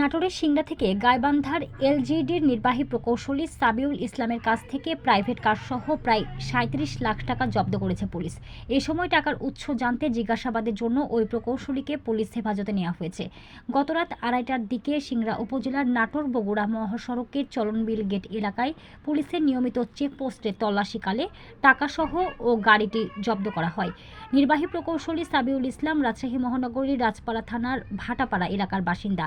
নাটোরের সিংড়া থেকে গাইবান্ধার এলজিডির নির্বাহী প্রকৌশলী সাবিউল ইসলামের কাছ থেকে প্রাইভেট কারসহ প্রায় সাঁত্রিশ লাখ টাকা জব্দ করেছে পুলিশ। এ সময় টাকার উৎস জানতে জিজ্ঞাসাবাদের জন্য ওই প্রকৌশলীকে পুলিশ হেফাজতে নেওয়া হয়েছে। গতরাত আড়াইটার দিকে সিংড়া উপজেলার নাটোর বগুড়া মহাসড়কের চলনবিল গেট এলাকায় পুলিশের নিয়মিত চেকপোস্টে তল্লাশিকালে টাকাসহ ও গাড়িটি জব্দ করা হয়। নির্বাহী প্রকৌশলী সাবিউল ইসলাম রাজশাহী মহানগরীর রাজপাড়া থানার ভাটাপাড়া এলাকার বাসিন্দা।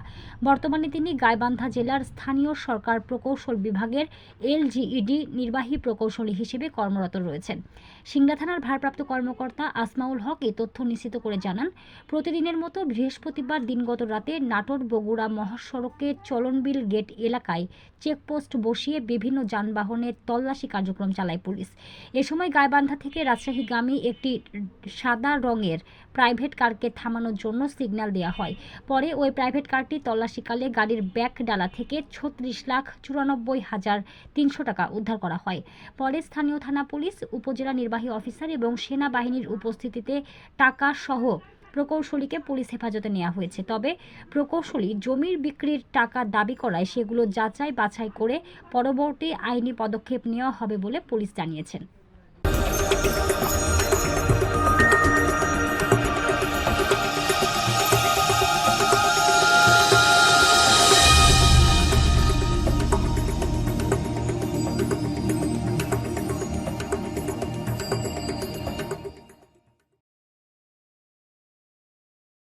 বর্তমানে তিনি গাইবান্ধা জেলার স্থানীয় সরকার প্রকৌশল বিভাগের এলজিইডি নির্বাহী প্রকৌশলী হিসেবে কর্মরত রয়েছেন। সিংড়া থানার ভারপ্রাপ্ত কর্মকর্তা আসমাউল হক এই তথ্য নিশ্চিত করে জানান, প্রতিদিনের মতো বৃহস্পতিবার দিনগত রাতে নাটোর বগুড়া মহাসড়কের চলনবিল গেট এলাকায় চেকপোস্ট বসিয়ে বিভিন্ন যানবাহনের তল্লাশি কার্যক্রম চালায় পুলিশ। এ সময় গাইবান্ধা থেকে রাজশাহীগামী একটি সাদা রঙের প্রাইভেট কারকে থামানোর জন্য সিগন্যাল দেওয়া হয়। পরে ওই প্রাইভেট কারটি তল্লাশিকালে গাড়ির ব্যাক ডালা থেকে ছত্রিশ লাখ চুরানব্বই হাজার তিনশো টাকা উদ্ধার করা হয়। পরে স্থানীয় থানা পুলিশ, উপজেলা নির্বাহী অফিসার এবং সেনাবাহিনীর উপস্থিতিতে টাকা সহ প্রকৌশলীকে পুলিশ হেফাজতে নেওয়া হয়েছে। তবে প্রকৌশলী জমির বিক্রির টাকা দাবি করায় সেগুলো যাচাই বাছাই করে পরবর্তী আইনি পদক্ষেপ নেওয়া হবে বলে পুলিশ জানিয়েছেন।